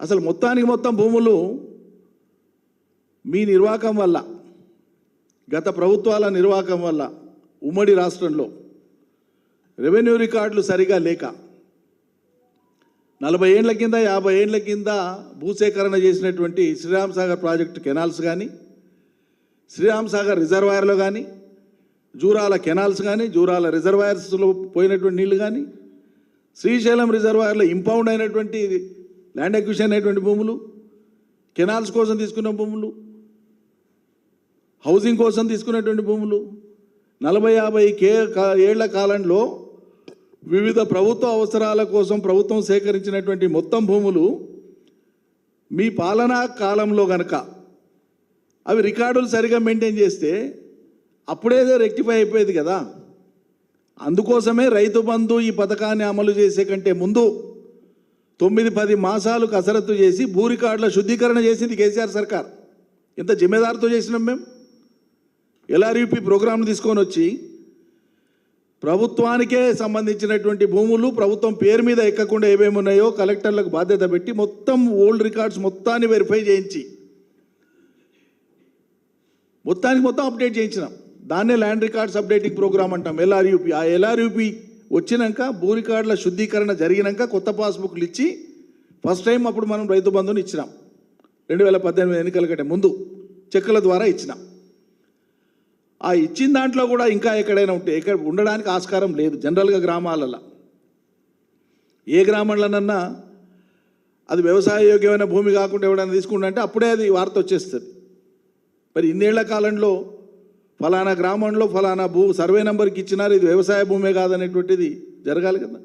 అసలు మొత్తానికి మొత్తం భూములు మీ నిర్వాహకం వల్ల గత ప్రభుత్వాల నిర్వాహకం వల్ల ఉమ్మడి రాష్ట్రంలో రెవెన్యూ రికార్డులు సరిగా లేక నలభై ఏండ్ల కింద యాభై ఏండ్ల కింద భూసేకరణ చేసినటువంటి శ్రీరామ్ సాగర్ ప్రాజెక్టు కెనాల్స్ కానీ శ్రీరామ్ సాగర్ రిజర్వాయర్లో కానీ జూరాల కెనాల్స్ కానీ జూరాల రిజర్వాయర్స్లో పోయినటువంటి నీళ్ళు కానీ శ్రీశైలం రిజర్వాయర్లో ఇంపౌండ్ అయినటువంటి ల్యాండ్ అక్విషన్ అయినటువంటి భూములు కెనాల్స్ కోసం తీసుకున్న భూములు హౌసింగ్ కోసం తీసుకున్నటువంటి భూములు. నలభై యాభై కే ఏళ్ళ కాలంలో వివిధ ప్రభుత్వ అవసరాల కోసం ప్రభుత్వం సేకరించినటువంటి మొత్తం భూములు మీ పాలనా కాలంలో గనక అవి రికార్డులు సరిగా మెయింటైన్ చేస్తే అప్పుడేదో రెక్టిఫై అయిపోయేది కదా. అందుకోసమే రైతు బంధు ఈ పథకాన్ని అమలు చేసే కంటే ముందు తొమ్మిది పది మాసాలు కసరత్తు చేసి భూ రికార్డుల శుద్ధీకరణ చేసింది కేసీఆర్ సర్కార్. ఇంత జిమ్మేదారుతో చేసినాం మేము ఎల్ఆర్యూపీ ప్రోగ్రాం తీసుకొని వచ్చి ప్రభుత్వానికే సంబంధించినటువంటి భూములు ప్రభుత్వం పేరు మీద ఎక్కకుండా ఏమేమి ఉన్నాయో కలెక్టర్లకు బాధ్యత పెట్టి మొత్తం ఓల్డ్ రికార్డ్స్ మొత్తాన్ని వెరిఫై చేయించి మొత్తానికి మొత్తం అప్డేట్ చేయించినాం. దాన్నే ల్యాండ్ రికార్డ్స్ అప్డేటింగ్ ప్రోగ్రామ్ అంటాం ఎల్ఆర్యూపీ. ఆ ఎల్ఆర్యూపీ వచ్చినాక భూ రికార్డుల శుద్ధీకరణ జరిగినాక కొత్త పాస్బుక్లు ఇచ్చి ఫస్ట్ టైం అప్పుడు మనం రైతు బంధుని ఇచ్చినాం. రెండు వేల పద్దెనిమిది ఎన్నికల కంటే ముందు చెక్కుల ద్వారా ఇచ్చినాం. ఆ ఇచ్చిన దాంట్లో కూడా ఇంకా ఎక్కడైనా ఉంటే ఎక్కడ ఉండడానికి ఆస్కారం లేదు జనరల్గా గ్రామాలలో. ఏ గ్రామంలోనన్నా అది వ్యవసాయ యోగ్యమైన భూమి కాకుండా ఎవడైనా తీసుకుంటే అప్పుడే అది వార్త వచ్చేస్తుంది. మరి ఇన్నేళ్ళ కాలంలో ఫలానా గ్రామంలో ఫలానా భూ సర్వే నెంబర్కి ఇచ్చినారు ఇది వ్యవసాయ భూమే కాదనేటువంటిది జరగాలి కదా.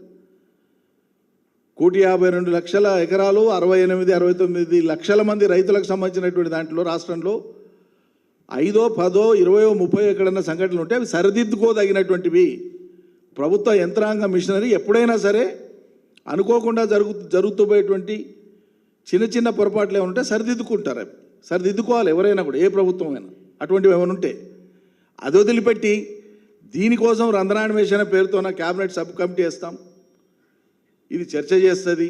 కోటి యాభై రెండు లక్షల ఎకరాలు అరవై ఎనిమిది అరవై తొమ్మిది లక్షల మంది రైతులకు సంబంధించినటువంటి దాంట్లో రాష్ట్రంలో ఐదో పదో ఇరవయో ముప్పై ఎక్కడన్నా సంఘటనలు ఉంటే అవి సరిదిద్దుకోదగినటువంటివి. ప్రభుత్వ యంత్రాంగ మిషనరీ ఎప్పుడైనా సరే అనుకోకుండా జరుగు జరుగుతుపోయేటువంటి చిన్న చిన్న పొరపాట్లు ఏమైనా ఉంటే సరిదిద్దుకుంటారు అవి. సరిదిద్దుకోవాలి ఎవరైనా కూడా ఏ ప్రభుత్వం అయినా. అటువంటివి ఏమైనా ఉంటే. అది వదిలిపెట్టి దీనికోసం రంధ్రాన్వేషణ పేరుతో నా క్యాబినెట్ సబ్ కమిటీ వేస్తాం. ఇది చర్చ చేస్తుంది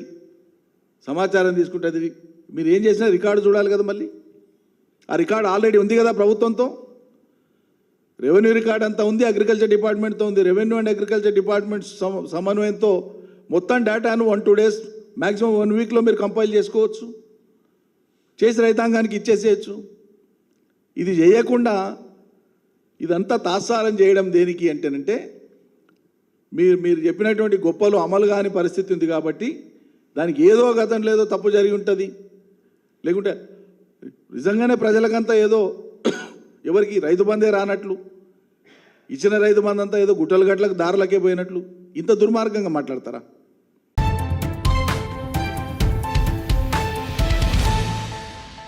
సమాచారం తీసుకుంటుంది. మీరు ఏం చేసినా రికార్డు చూడాలి కదా మళ్ళీ. ఆ రికార్డు ఆల్రెడీ ఉంది కదా ప్రభుత్వంతో. రెవెన్యూ రికార్డ్ అంతా ఉంది అగ్రికల్చర్ డిపార్ట్మెంట్తో ఉంది. రెవెన్యూ అండ్ అగ్రికల్చర్ డిపార్ట్మెంట్ సమన్వయంతో మొత్తం డేటాను one two days maximum one వీక్లో మీరు కంపైల్ చేసుకోవచ్చు. చేసి రైతాంగానికి ఇచ్చేసేయచ్చు. ఇది చేయకుండా ఇదంతా తాత్సారం చేయడం దేనికి అంటేనంటే మీరు మీరు చెప్పినటువంటి గొప్పలు అమలు కాని పరిస్థితి ఉంది కాబట్టి దానికి ఏదో గతం లేదో తప్పు జరిగి ఉంటుంది. లేకుంటే నిజంగానే ప్రజలకంతా ఏదో ఎవరికి రైతు బందే రానట్లు ఇచ్చిన రైతు బంధు అంతా ఏదో గుట్టలు గట్లకు దారులకే పోయినట్లు ఇంత దుర్మార్గంగా మాట్లాడతారా?